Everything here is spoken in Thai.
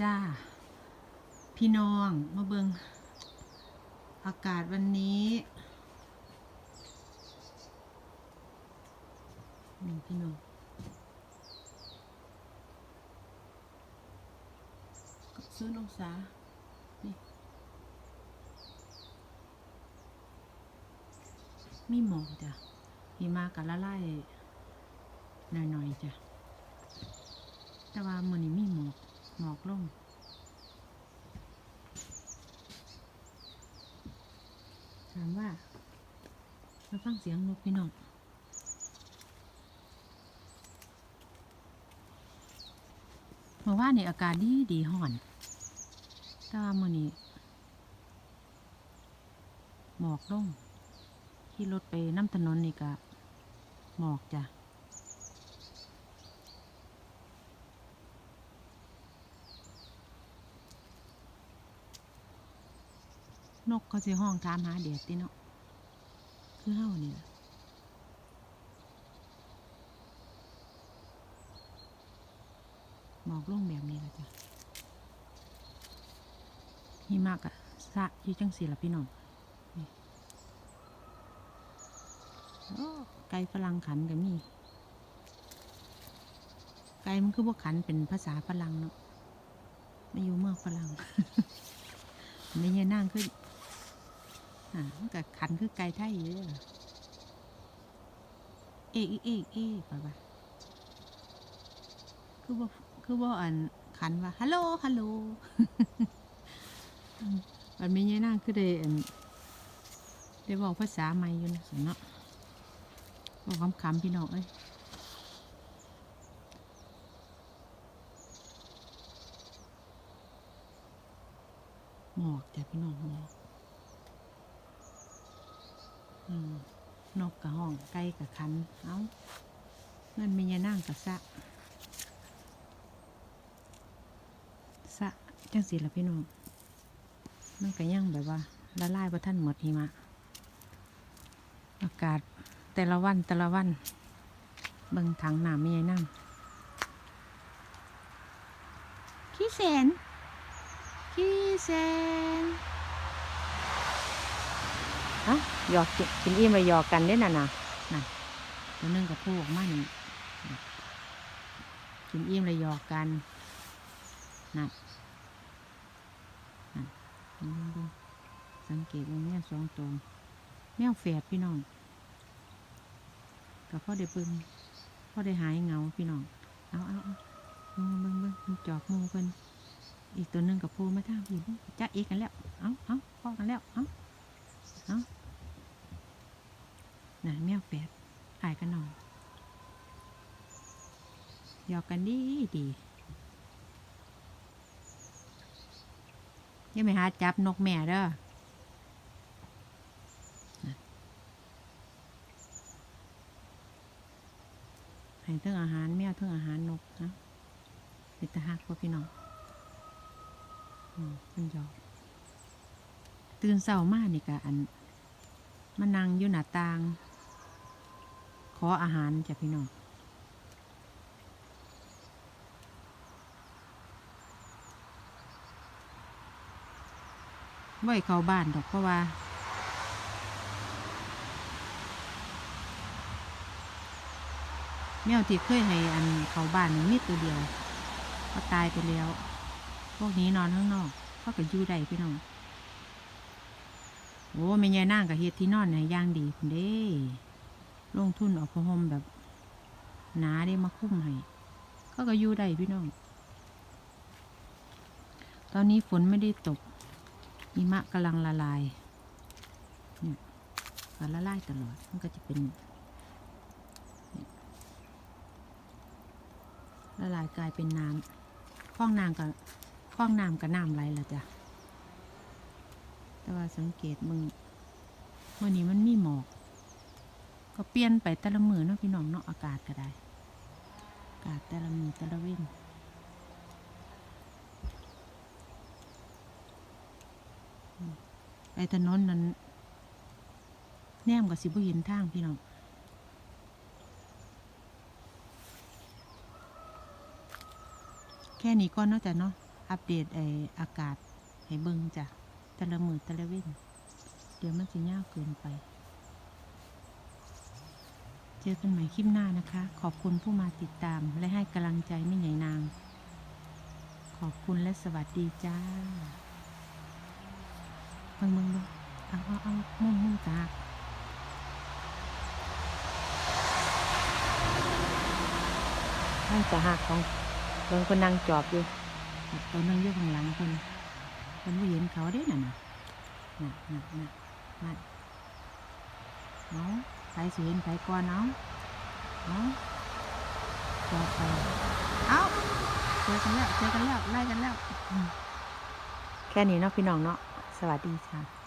จ้า พี่น้องมาเบิงอากาศวันนี้นี่พี่น้องซื้อองศานี่มีหมอกจ้ะหิมะกับละลายหน่อยๆจ้ะแต่ว่ามือนี้มี หมอกหมอกลงถามว่ามาฟังเสียงนกพี่น้องเมื่อว่านนี่อากาศดีดีห่อน แต่ว่ามือนี้หมอกลงขี่รถไปน้ำถนนนี่ก็หมอกจ้ะ นกเขาสิห้องถามหาแดดติเนาะคือเฮานี่ล่ะหมอกลงแบบนี้ละจ้ะหิมะกะสะอยู่จังสีละพี่น้องนี่โอ้ไก่ฝรั่งขันก็มีไก่มันคือพวกขันเป็นภาษาฝรั่งเนาะไม่อยู่เมืองฝรั่งไม่ใช่นั่งคือ อ่ามันก็ขันคือไก่ไทยอยู่เด้อเอกอีเอกเอกไปปะคือว่าคือว่าอันขันว่าฮัลโหลฮัลโหลมันไม่ใช่นั่งคือได้อันได้บอกภาษาใหม่อยู่นะสิเนาะบอกคำคำๆพี่น้องเอ้ยหมอกจ้ะพี่น้องหมอก นกกะห้องไก่กะคัน เอาเงินมียานั่งกะสะ สะ จังสิละพี่น้อง มันก็ยังแบบว่าละลายประท่านหมดหิมะ อากาศแต่ละวันแต่ละวันเบิ่งถังหน้ำมียานั่งขี้แสนขี้แสน ฮะหยอกกินกินอิ่มไปหยอกกันเด้น่ะนะน่ะตัวนึงกับพูออกมานี่กินอิ่มเลยหยอกกันน่ะน่ะสังเกตว่าแมวสองตัวแมวแฝดพี่น้องกับพ่อได้เบิ่งพ่อได้หายเหงาพี่น้องเอาเอาเอาเบิ่งเบิ่งเบิ่งจอกมูเพิ่นอีกตัวนึงกับพูมาทางพี่จ้าเอกกันแล้วเอาเอาพ่อกันแล้วเอาเอา น่ะแมวแปดอายกันหน่อย หยอกกันดีดียังไม่หาจับนกแม่เด้อให้เทั้งอาหารแมวเทั้งอาหารนกนะเป็นตาหักพ่อพี่น้องอืมเป็นหยอกตื่นเศร้ามากนี่กะอันมานั่งอยู่หน้าต่าง ขออาหารจ้ะพี่น้อง ไม่ให้เข้าบ้านดอกเพราะว่า แมวที่เคยให้อันเข้าบ้านนี่มีตัวเดียวก็ตายไปแล้ว พวกนี้นอนข้างนอกเขาก็อยู่ได้พี่น้องโอ้แม่ยายนางกับเฮ็ดที่นอนเนี่ยย่างดีคุณเด้ลงทุนออกผ้าห่มแบบหนาได้มาคุ้มให้เขาก็อยู่ได้พี่น้อง ตอนนี้ฝนไม่ได้ตก หิมะกำลังละลายเนี่ยกละลายตลอด มันก็จะเป็นละลายกลายเป็นน้ำคล้องน้ำกับคล้องน้ำกับน้ำไหลละจ้ะ แต่ว่าสังเกตมึงวันนี้มันมีหมอก ก็เปลี่ยนไปแต่ละมือเนาะพี่น้องเนาะอากาศก็ได้ อากาศแต่ละมือแต่ละเว้นอืม ไอ้ถนนนั้นแนมกับสิบุเห็นทางพี่น้องแค่นี้ก่อนเนาะจ้ะเนาะอัปเดตไออากาศให้เบิ่งจ้ะต่ละมือต่ละเว้นเดี๋ยวมันสิยาวเกินไป เจอกันใหม่คลิปหน้านะคะ ขอบคุณผู้มาติดตามและให้กำลังใจไม่ใหญ่นาง ขอบคุณและสวัสดีจ้า เบิ่งเบิ่งเบิ่งเอาเอาเอามุ่งมุ่งตานั่งจะหักของเบิ่งคนนั่งจอบอยู่ตัวนั่งอยู่ข้างหลังคนคนไม่เห็นเขาเด้น่ะนะน่ะน่ะน่ะน่ะเอาใครสิเห็นใครก่อนเอาเอาจอบไปเอาเจอกันแล้วเจอกันแล้วไล่กันแล้วอืมแค่นี้เนาะพี่น้องเนาะ สวัสดีค่ะ